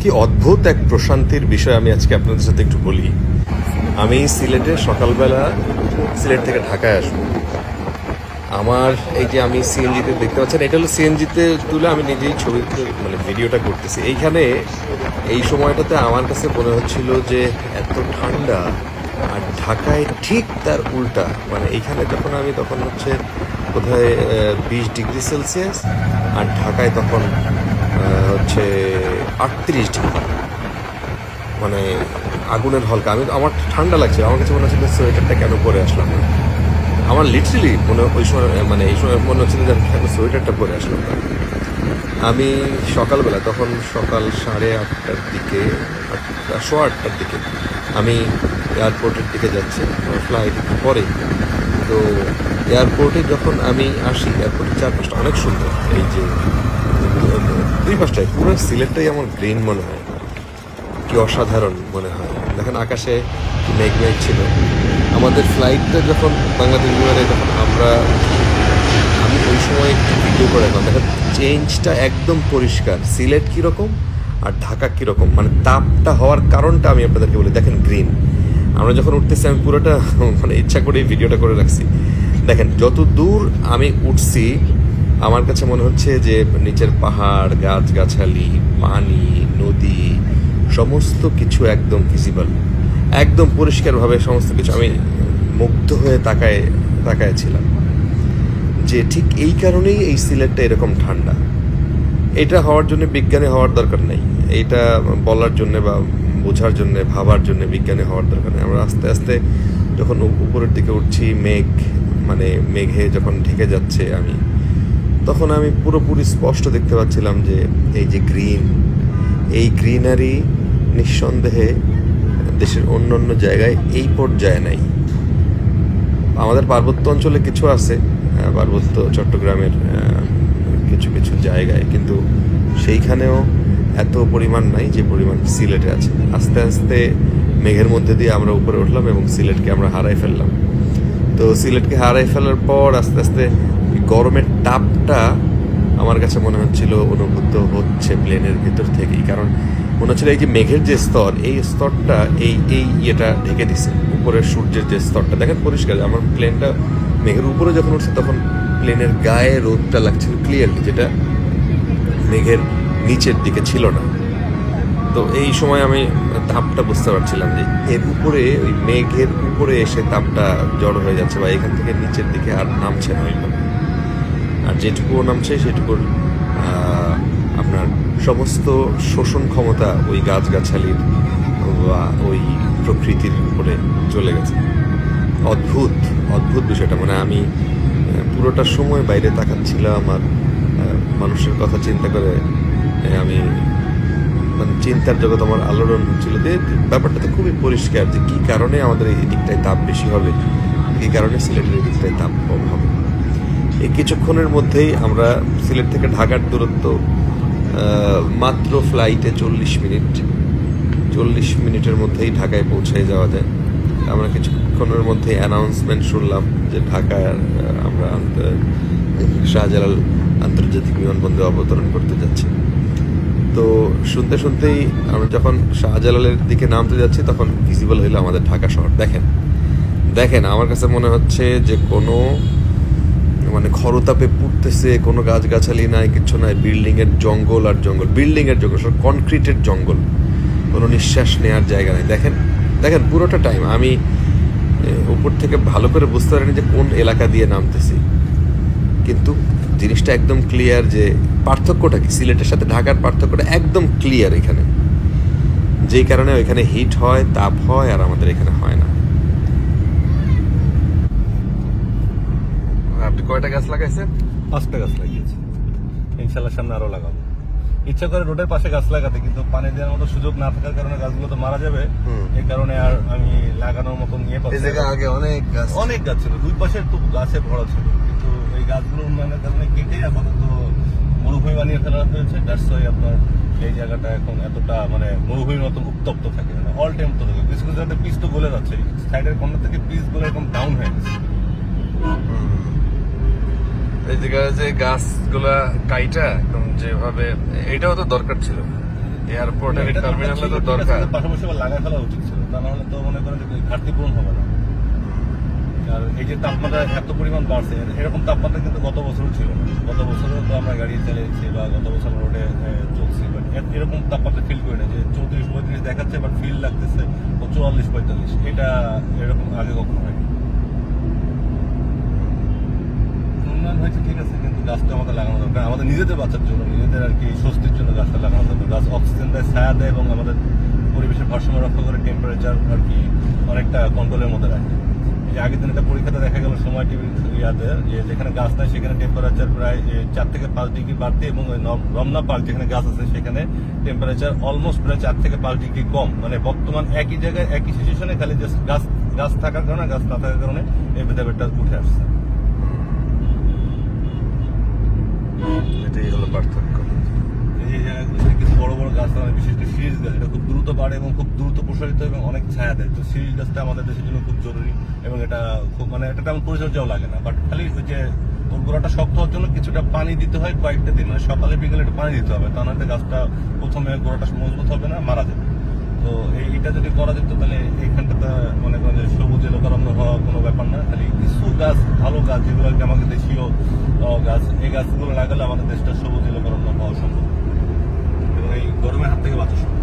কি অদ্ভুত এক প্রশান্তির বিষয় আমি আজকে আপনাদের সাথে একটু বলি। আমি সিলেটে সকালবেলা সিলেট থেকে ঢাকায় আসব। আমার এই যে আমি সিএনজিতে দেখতে পাচ্ছেন, এটা হলো সিএনজিতে তুলে আমি নিজেই ছবি মানে ভিডিওটা করতেছি। এইখানে এই সময়টাতে আমার কাছে মনে হচ্ছিল যে এত ঠান্ডা আর ঢাকায় ঠিক তার উল্টা। মানে এইখানে যখন আমি তখন হচ্ছে বোধহয় বিশ ডিগ্রি সেলসিয়াস আর ঢাকায় তখন হচ্ছে আটত্রিশ ডিগ্রি। মানে আগুনের হলকা। আমি আমার ঠান্ডা লাগছে। আমার কাছে মনে হচ্ছিল সোয়েটারটা কেন পরে আসলাম না। আমার লিটারেলি মনে ওই সময় মানে এই সময় মনে হচ্ছিল যে কেন সোয়েটারটা পরে আসলাম না। আমি সকালবেলা, তখন সকাল সাড়ে আটটার দিকে, আটটা, সোয়া আটটার দিকে, আমি এয়ারপোর্টের দিকে যাচ্ছি ফ্লাইট পরে। তো এয়ারপোর্টে যখন আমি আসি এয়ারপোর্টের চারপাশটা অনেক সুন্দর। এই যে দুই পাশটায় পুরো সিলেটটাই আমার গ্রিন মনে হয়। কি অসাধারণ মনে হয়। দেখেন আকাশে মেঘ মেঘ ছিল। আমাদের ফ্লাইটটা যখন বাংলাদেশ বিমানে যখন আমরা আমি ওই সময় একটু ভিডিও করে রাখলাম দেখেন চেঞ্জটা একদম পরিষ্কার। সিলেট কীরকম আর ঢাকা কীরকম? মানে তাপটা হওয়ার কারণটা আমি আপনাদেরকে বলি। দেখেন গ্রিন আমরা যখন উঠতেছি, আমি পুরোটা মানে ইচ্ছা করে ভিডিওটা করে রাখছি। দেখেন, যত দূর আমি উঠছি আমার কাছে মনে হচ্ছে যে নিচের পাহাড়, গাছগাছালি, পানি, নদী, সমস্ত কিছু একদম ভিজিবল একদম পরিষ্কারভাবে সমস্ত কিছু আমি মুগ্ধ হয়ে তাকায় তাকায় ছিলাম। যে ঠিক এই কারণেই এই সিলেটটা এরকম ঠান্ডা। এটা হওয়ার জন্য বিজ্ঞানী হওয়ার দরকার নেই। এইটা বলার জন্য বা বোঝার জন্য, ভাবার জন্য বিজ্ঞানী হওয়ার দরকার নেই। আমরা আস্তে আস্তে যখন উপরের দিকে উঠছি, মেঘ মানে মেঘে যখন ঢেকে যাচ্ছে, আমি তখন আমি পুরোপুরি স্পষ্ট দেখতে পাচ্ছিলাম যে এই যে গ্রিন এই গ্রিনারি নিঃসন্দেহে দেশের অন্য অন্য জায়গায় এই পর্যায়ে নাই। আমাদের পার্বত্য অঞ্চলে কিছু আছে পার্বত্য চট্টগ্রামের কিছু কিছু জায়গায়, কিন্তু সেইখানেও এত পরিমাণ নাই যে পরিমাণ সিলেটে আছে। আস্তে আস্তে মেঘের মধ্যে দিয়ে আমরা উপরে উঠলাম এবং সিলেটকে আমরা হারাই ফেললাম। তো সিলেটকে হারাই ফেলার পর আস্তে আস্তে গরমের তাপটা আমার কাছে মনে হচ্ছিল অনুভূত হচ্ছে প্লেনের ভিতর থেকেই। কারণ মনে হচ্ছিল এই যে মেঘের যে স্তর, এই স্তরটা, এই এই ইয়েটা ঢেকে দিছে। উপরের সূর্যের যে স্তরটা। দেখেন পরিষ্কার, আমার প্লেনটা মেঘের উপরে যখন উঠছে, তখন প্লেনের গায়ে রোদটা লাগছিল ক্লিয়ারলি যেটা মেঘের নিচের দিকে ছিল না। তো এই সময় আমি তাপটা বুঝতে পারছিলাম যে এর উপরে, ওই মেঘের উপরে এসে তাপটা জড়ো হয়ে যাচ্ছে বা এখান থেকে নিচের দিকে আর নামছে না ওইভাবে। আর যেটুকুও নামছে, সেটুকুর আপনার সমস্ত শোষণ ক্ষমতা ওই গাছগাছালির বা ওই প্রকৃতির উপরে চলে গেছে। অদ্ভুত অদ্ভুত বিষয়টা। মানে আমি পুরোটা সময় বাইরে তাকাচ্ছিলাম আর মানুষের কথা চিন্তা করে আমি মানে চিন্তার জগৎ আমার আলোড়ন হচ্ছিল যে, ব্যাপারটা তো খুবই পরিষ্কার যে কী কারণে আমাদের এই দিকটায় তাপ বেশি হবে, কী কারণে সিলেটের এই দিকটায় তাপ কম হবে। এই কিছুক্ষণের মধ্যেই আমরা সিলেট থেকে ঢাকার দূরত্ব মাত্র ফ্লাইটে চল্লিশ মিনিট। চল্লিশ মিনিটের মধ্যেই ঢাকায় পৌঁছে যাওয়া যায়। আমরা কিছুক্ষণের মধ্যে অ্যানাউন্সমেন্ট শুনলাম যে ঢাকায় আমরা শাহজালাল আন্তর্জাতিক বিমানবন্দরে অবতরণ করতে যাচ্ছি। তো শুনতে শুনতেই আমরা যখন শাহজালালের দিকে নামতে যাচ্ছি, তখন ভিজিবল হইল আমাদের ঢাকা শহর। দেখেন দেখেন, আমার কাছে মনে হচ্ছে যে কোনো মানে খরতাপে পুড়তেছে, কোনো গাছগাছালি নাই কিছু নাই বিল্ডিং এর জঙ্গল আর জঙ্গল বিল্ডিং এর জঙ্গল, সব কনক্রিটের জঙ্গল। কোনো নিঃশ্বাস নেওয়ার জায়গা নাই। দেখেন দেখেন, পুরোটা টাইম আমি উপর থেকে ভালো করে বুঝতে পারিনি যে কোন এলাকা দিয়ে নামতেছি। কিন্তু জিনিসটা একদম ক্লিয়ার যে পার্থক্যটা কি? সিলেটের সাথে ঢাকার পার্থক্যটা একদম ক্লিয়ার এখানে। যেই কারণে ওইখানে হিট হয়, তাপ হয়, আর আমাদের এখানে হয় না। আপনি কয়টা গাছ লাগাইছেন? পাঁচটা গাছ লাগিয়েছি। ইনশাল্লাহ সামনে আরও লাগাবো। ইচ্ছা করে রোডের পাশে গাছ লাগাতে কিন্তু পানি দেওয়ার মতো সুযোগ না থাকার কারণে গাছগুলো তো মারা যাবে। এই কারণে আর আমি লাগানোর মতো নিয়ে আগে অনেক গাছ অনেক গাছ ছিল দুই পাশে তো গাছে ভরা ছিল। কিন্তু এই গাছগুলো উন্নয়নের কারণে কেটে আপাতত মরুভূমি বানিয়ে ফেলা হয়েছে। দ্যাটস ওয়াই আপনার এই জায়গাটা এখন এতটা মানে মরুভূমির মতো উত্তপ্ত থাকে। মানে অল টাইম তো থাকে। কিছু কিছু জায়গাতে পিস তো গলে যাচ্ছে। সাইডের কর্নার থেকে পিসগুলো এরকম ডাউন হয়ে গেছে। এই জায়গায় যে গাছগুলা কাইটা একদম যেভাবে এটাও তো দরকার ছিল। এয়ারপোর্টের টার্মিনালে তো দরকার। পাশাপাশি লাগাই ফেলা উচিত ছিল। তা নাহলে তো মনে করেন ঘাটতি পূরণ হবে না। আর এই যে তাপমাত্রা এত পরিমাণ বাড়ছে এরকম তাপমাত্রা কিন্তু গত বছরও ছিল না। গত বছরও তো আমরা গাড়ি চালিয়েছি বা গত বছর রোডে চলছি বাট এরকম তাপমাত্রা ফিল করি না যে চৌত্রিশ পঁয়ত্রিশ দেখাচ্ছে বাট ফিল লাগতেছে চুয়াল্লিশ পঁয়তাল্লিশ। এটা এরকম আগে কখনো হয়নি। উন্নয়ন হয়েছে, ঠিক আছে, কিন্তু গাছটা আমাদের লাগানো দরকার। আমাদের নিজেদের বাঁচার জন্য, নিজেদের আর কি স্বস্তির জন্য গাছটা লাগানো দরকার। গাছ অক্সিজেন দেয়, ছায়া দেয় এবং আমাদের পরিবেশের ভারসাম্য রক্ষা করে টেম্পারেচার আর কি অনেকটা কন্ট্রোলের মধ্যে রাখে। এই আগের দিন একটা পরীক্ষাতে দেখা গেল, সময় টিভি ইয়াতে, যে যেখানে গাছ নাই সেখানে টেম্পারেচার প্রায় চার থেকে পাঁচ ডিগ্রি বাড়তি এবং রমনা পার্ক যেখানে গাছ আছে সেখানে টেম্পারেচার অলমোস্ট প্রায় চার থেকে পাঁচ ডিগ্রি কম। মানে বর্তমান একই জায়গায়, একই সিচুয়েশনে খালি জাস্ট গাছ গাছ থাকার কারণে, গাছ না থাকার কারণে এই ভেদাভেদটা উঠে আসছে। গাছ এটা খুব দ্রুত বাড়ে এবং খুব দ্রুত প্রসারিত এবং অনেক ছায়া দেয়। তো সিরিজ গাছটা আমাদের দেশের জন্য খুব জরুরি এবং এটা খুব মানে এটা তেমন পরিচর্যাও লাগে না। বাট খালি ওই যে ওর গোড়াটা শক্ত হওয়ার জন্য কিছুটা পানি দিতে হয় কয়েকটা দিন। মানে সকালে বিকেলে একটু পানি দিতে হবে। তা নাহলে গাছটা প্রথমে গোড়াটা মজবুত হবে না, মারা যাবে। তো এইটা যদি করা যেত তাহলে এইখানটাতে মনে করেন যে সবুজ লোকারণ্য হওয়া কোনো ব্যাপার না। খালি কিছু গাছ, ভালো গাছ, যেগুলো আমাদের দেশীয় গাছ, এই গাছগুলো লাগালে আমাদের দেশটা সবুজ লোকারণ্য হওয়া সম্ভব। এবং এই গরমের হাত থেকে বাঁচা সম্ভব।